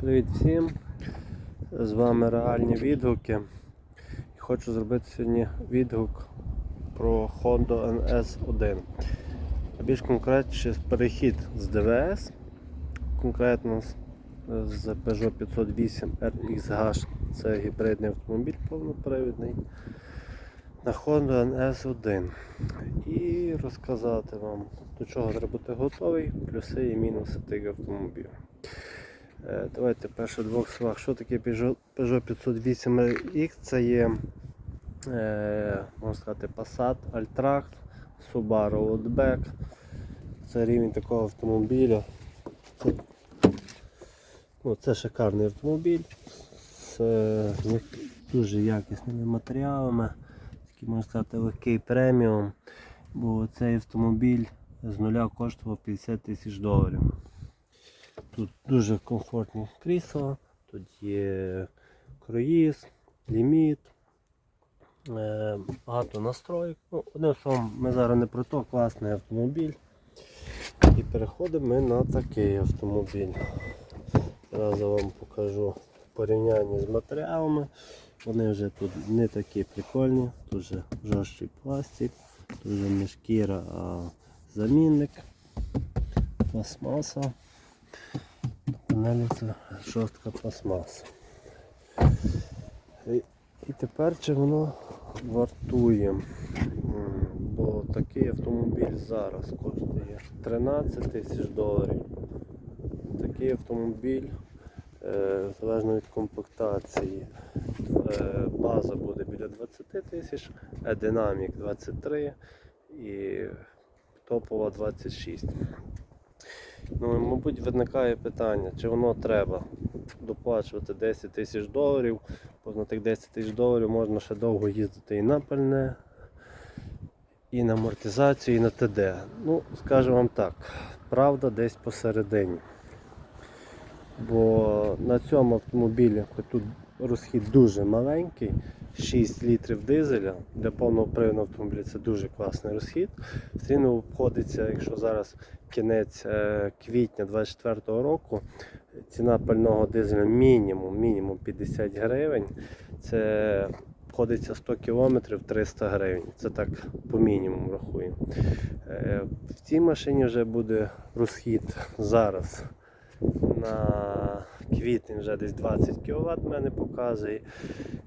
Привіт всім! З вами реальні відгуки. І Хочу зробити сьогодні відгук про Honda NS1. А більш конкретніше перехід з ДВС, конкретно з Peugeot 508 RXH, це гібридний автомобіль повнопривідний, на Honda NS1. І розказати вам, до чого треба бути готовий, плюси і мінуси тих автомобілів. Е, Давайте перше двох словах. Що таке Peugeot Peugeot 508 X? Це є, е, можна сказати, Passat, Alltrack, Subaru Outback. Це рівень такого автомобіля. Це, ну, це шикарний автомобіль з е, дуже якісними матеріалами. Такий, можна сказати, легкий преміум. Бо цей автомобіль з нуля коштував 50 тисяч доларів. Тут дуже комфортні крісла, тут є круїз, ліміт, е, багато настроїк. Ну, одним словом, ми зараз не про то, класний автомобіль. І переходимо ми на такий автомобіль. Зараз вам покажу порівняння з матеріалами. Вони вже тут не такі прикольні, тут вже жорсткий пластик, тут вже не шкіра, а замінник, пластмаса. Панелі це жорстка пластмаса. І, і тепер чи воно вартує? Бо такий автомобіль зараз коштує 13 тисяч доларів. Такий автомобіль, е, залежно від комплектації, е, база буде біля 20 тисяч, а динамік 23 і топова 26. Ну, мабуть, виникає питання, чи воно треба доплачувати 10 тисяч доларів, бо на тих 10 тисяч доларів можна ще довго їздити і на пальне, і на амортизацію, і на ТД. Ну, скажу вам так, правда десь посередині. Бо на цьому автомобілі, хоч тут розхід дуже маленький, 6 літрів дизеля для повного приводного автомобіля це дуже класний розхід. Все рівно обходиться, якщо зараз кінець е, квітня 2024 року, ціна пального дизеля мінімум, мінімум 50 гривень. Це обходиться 100 км 300 гривень. Це так по мінімуму рахуємо. Е, В цій машині вже буде розхід зараз на квітень вже десь 20 кВт мене показує.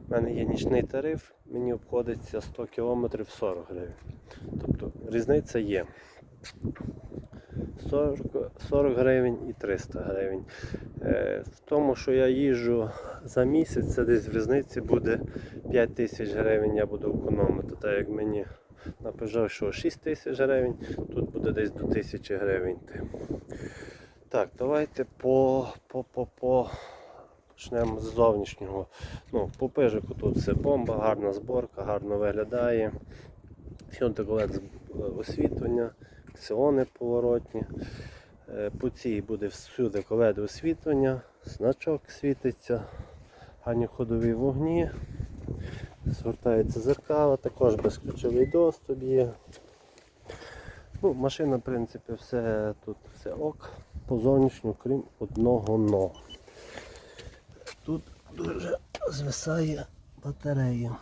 У мене є нічний тариф, мені обходиться 100 км 40 гривень. Тобто різниця є. 40, 40 гривень і 300 гривень. Е, В тому, що я їжджу за місяць, це десь в різниці буде 5 тисяч гривень, я буду економити. Так як мені на Peugeot йшло 6 тисяч гривень, тут буде десь до 1000 гривень. Так, давайте по, по, по, по почнемо з зовнішнього. Ну, по пижику тут все бомба, гарна зборка, гарно виглядає. Фіонтикове освітлення, ксіони поворотні. Е, По цій буде всюди коведе освітлення, значок світиться, гарні ходові вогні, звертається зеркало, також безключовий доступ є. Ну, машина, в принципі, все тут все ок, по зовнішньому, крім одного но. Тут дуже звисає батарея.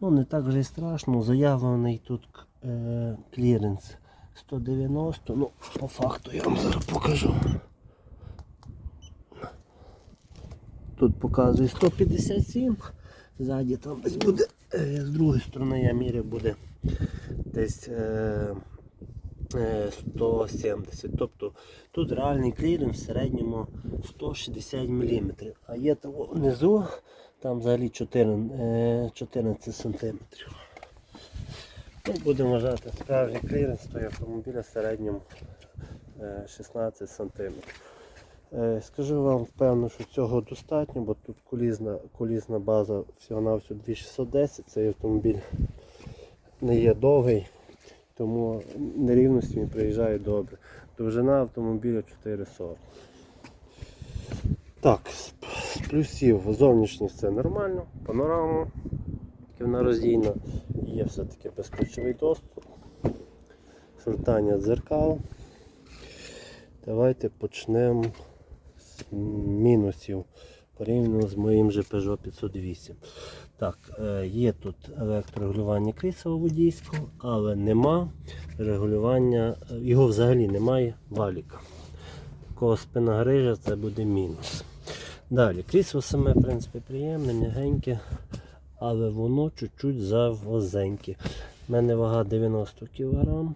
Ну, не так вже й страшно, заявлений тут е, кліренс 190, ну, по факту я вам зараз покажу. Тут показує 157, ззаді там десь буде, е, з другої сторони я міряв буде десь е, 170. Тобто тут реальний кліренс в середньому 160 мм. А є того внизу, там взагалі 14, е, 14 см. Ну, будемо вважати, справжній кліренс того автомобіля в середньому е, 16 см. Е, Скажу вам впевнено, що цього достатньо, бо тут колізна, колізна база всього-навсього 2610, цей автомобіль не є довгий, тому нерівності він приїжджає добре. Довжина автомобіля 440. Так, з плюсів зовнішність це нормально, панорама, вона роздільна, є все-таки безключовий доступ, сортання дзеркал. Давайте почнемо з мінусів порівняно з моїм же Peugeot 508. Так, е, є тут електрорегулювання крісла водійського, але нема регулювання, його взагалі немає валіка. Такого спина грижа це буде мінус. Далі, крісло саме, в принципі, приємне, м'ягеньке, але воно чуть-чуть завозеньке. У мене вага 90 кг.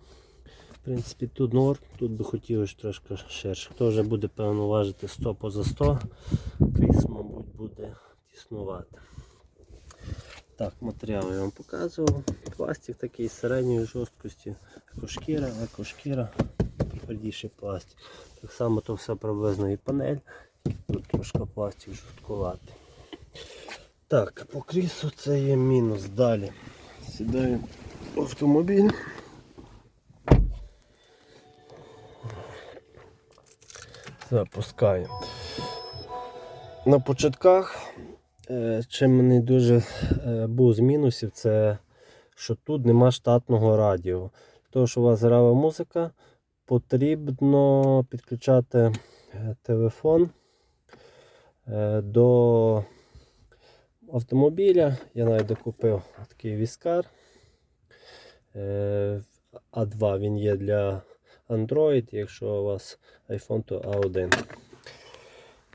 Принципі, тут норм, тут би хотілося трошки ширше. Хто вже буде, певно, важити 100 поза 100, кріс, мабуть, буде тіснувати. Так, матеріал я вам показував. Пластик такий середньої жорсткості, екошкіра, екошкіра, твердіший пластик. Так само то все приблизно і панель. Тут трошки пластик жорсткуватий. Так, по крісу це є мінус. Далі. Сідаю в автомобіль. Запускаю. На початках, е, чим мені дуже е, був з мінусів, це що тут нема штатного радіо. Тому що у вас грала музика, потрібно підключати е, телефон до автомобіля. Я навіть докупив такий віскар. Е, А2 він є для Android, якщо у вас iPhone, то A1.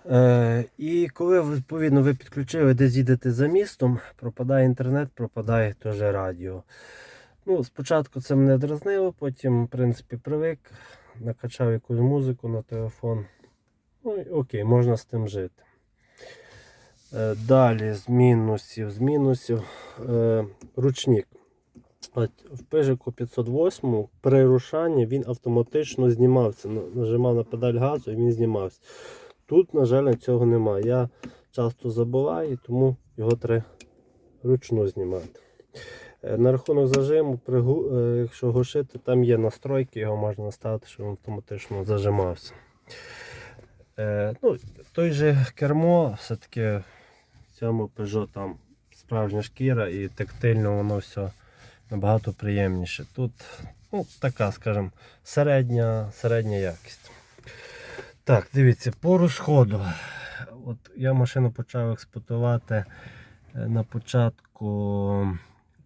Е, і коли відповідно ви підключили, десь їдете за містом, пропадає інтернет, пропадає теж радіо. Ну, спочатку це мене дразнило, потім, в принципі, привик, накачав якусь музику на телефон. Ну, і окей, можна з тим жити. Е, Далі з мінусів, з мінусів е, ручник. В Пежику 508 при рушанні він автоматично знімався. Нажимав на педаль газу і він знімався. Тут, на жаль, цього немає. Я часто забуваю, тому його треба ручно знімати. Е, На рахунок зажиму, е, якщо глушити, там є настройки, його можна наставити, щоб він автоматично зажимався. Е, ну, той же кермо, все-таки в цьому Peugeot там справжня шкіра і тактильно воно все набагато приємніше. Тут ну, така, скажімо, середня, середня якість. Так, дивіться, по розходу. От я машину почав експлуатувати е, на початку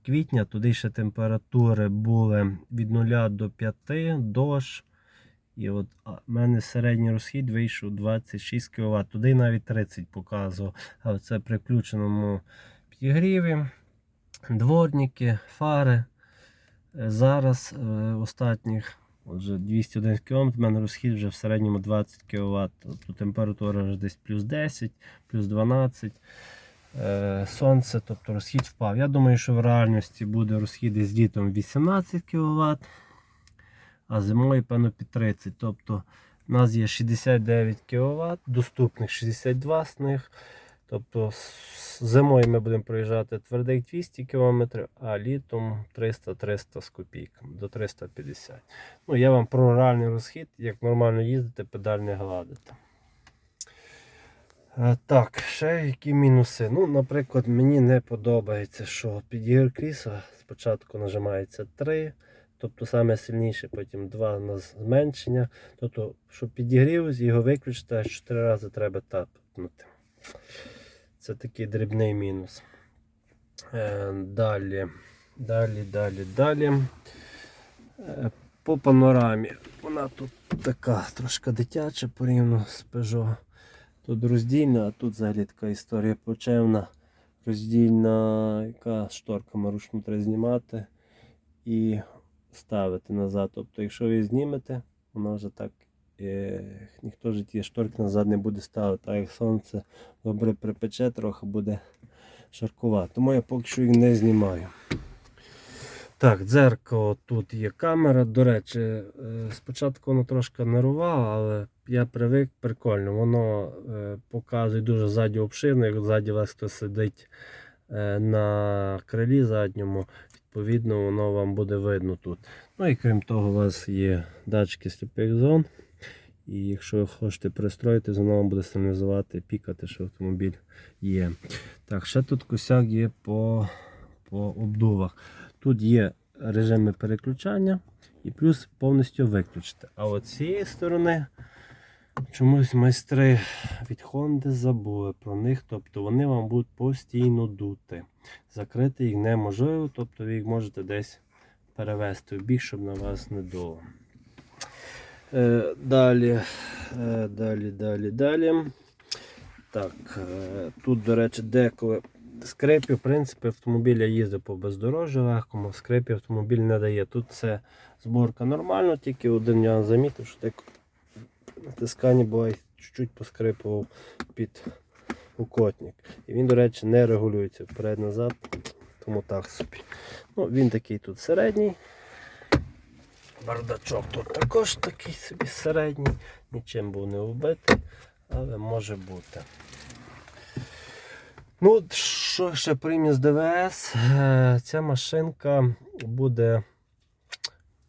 квітня, туди ще температури були від 0 до 5, дощ. І от а, в мене середній розхід вийшов 26 кВт, туди навіть 30 показував. Але це при включеному підігріві, дворники, фари. Е, Зараз е, останніх отже, 201 км, в мене розхід вже в середньому 20 кВт. Тобто температура вже десь плюс 10, плюс 12. Е, Сонце, тобто розхід впав. Я думаю, що в реальності буде розхід з літом 18 кВт, а зимою, певно, під 30. Тобто у нас є 69 кВт, доступних 62 з них. Тобто зимою ми будемо проїжджати твердих 200 км, а літом 300-300 з копійками до 350. Ну, я вам про реальний розхід, як нормально їздити, педаль не гладити. Е, Так, ще які мінуси. Ну, наприклад, мені не подобається, що підігр крісла спочатку нажимається 3, тобто саме сильніше, потім 2 на зменшення. Тобто, щоб підігрів, його виключити, аж 4 рази треба тапнути. Це такий дрібний мінус. Е, Далі, далі, далі, далі. Е, По панорамі. Вона тут така трошки дитяча порівняно з Peugeot. Тут роздільна, а тут взагалі така історія плачевна. Роздільна, яка шторками ручно треба знімати і ставити назад. Тобто, якщо ви знімете, вона вже так. Ніхто ж ті шторки назад не буде ставити, а як сонце добре припече, трохи буде шаркувати. Тому я поки що їх не знімаю. Так, дзеркало тут є камера. До речі, е, спочатку воно трошки нервувало, але я привик прикольно. Воно е, показує дуже ззаді обширно, як ззаді вас хтось сидить е, на крилі задньому, відповідно, воно вам буде видно тут. Ну і крім того, у вас є датчики сліпих зон. І якщо ви хочете пристроїти, воно буде сигналізувати, пікати, що автомобіль є. Так, ще тут косяк є по, по обдувах. Тут є режими переключання і плюс повністю виключити. А от цієї сторони чомусь майстри від Honda забули про них, тобто вони вам будуть постійно дути. Закрити їх неможливо, тобто ви їх можете десь перевести в бік, щоб на вас не дуло. Е, далі, е, далі, далі, далі. Так, е, тут, до речі, деколи скрипі, в принципі, автомобіль я по бездорожжю легкому, скрипі автомобіль не дає. Тут це зборка нормально, тільки один нюанс замітив, що так натискання буває чуть-чуть поскрипував під укотник. І він, до речі, не регулюється вперед-назад, тому так собі. Ну, він такий тут середній. Бардачок тут також такий собі середній, нічим був не вбитий, але може бути. Ну, що ще приміс ДВС? Е, Ця машинка буде,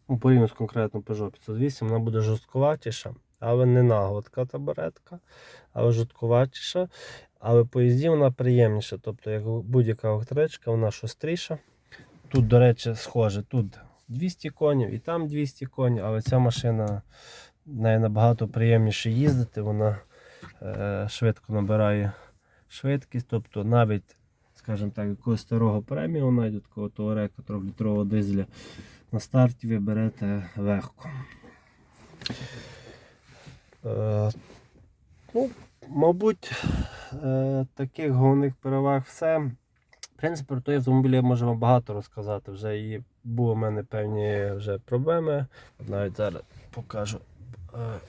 ну, порівняно з конкретно Peugeot 508, вона буде жорсткуватіша, але не нагодка табуретка, але жорсткуватіша. Але по їзді вона приємніша. Тобто, як будь-яка електричка, вона шустріша. Тут, до речі, схоже, тут 200 конів і там 200 конів, але ця машина нею набагато приємніше їздити, вона е, швидко набирає швидкість, тобто навіть, скажімо так, якогось старого преміуму навіть такого туарека 3-літрового дизеля на старті ви берете легко. Е, ну, мабуть, е, таких головних переваг все. В принципі, про той автомобіль я можу вам багато розказати. Вже і були в мене певні вже проблеми. Навіть зараз покажу. Е,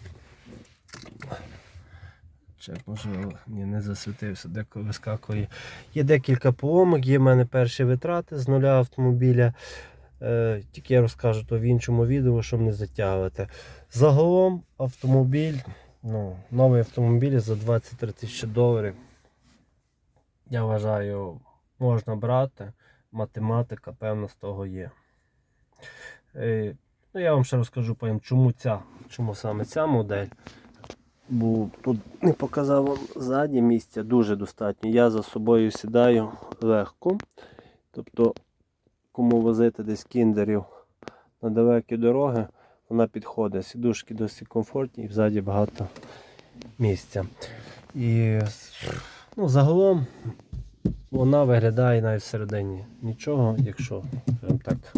Чек, можливо, ні, не засвітився, деколи вискакує. Є декілька поломок, є в мене перші витрати з нуля автомобіля. Е, тільки я розкажу то в іншому відео, щоб не затягувати. Загалом автомобіль, ну, новий автомобіль за 23 тисячі доларів. Я вважаю, можна брати. Математика, певно, з того є. Е, ну, я вам ще розкажу потім, чому ця, чому саме ця модель. Бо тут не показав вам ззаді місця дуже достатньо. Я за собою сідаю легко. Тобто, кому возити десь кіндерів на далекі дороги, вона підходить. Сідушки досить комфортні і ззаді багато місця. І ну, загалом вона виглядає навіть всередині нічого, якщо скажімо так,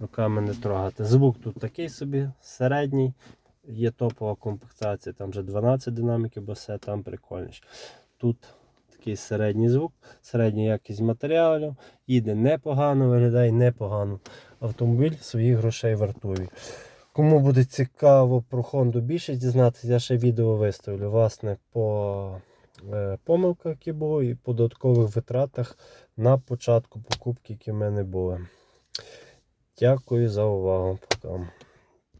руками не трогати. Звук тут такий собі середній. Є топова комплектація, там вже 12 динаміків, бо все там прикольніше. Тут такий середній звук, середня якість матеріалів, їде непогано, виглядає непогано. Автомобіль своїх грошей вартує. Кому буде цікаво про Honda більше дізнатися, я ще відео виставлю власне по помилках, які були, і по додаткових витратах на початку покупки, які в мене були. Дякую за увагу. Пока.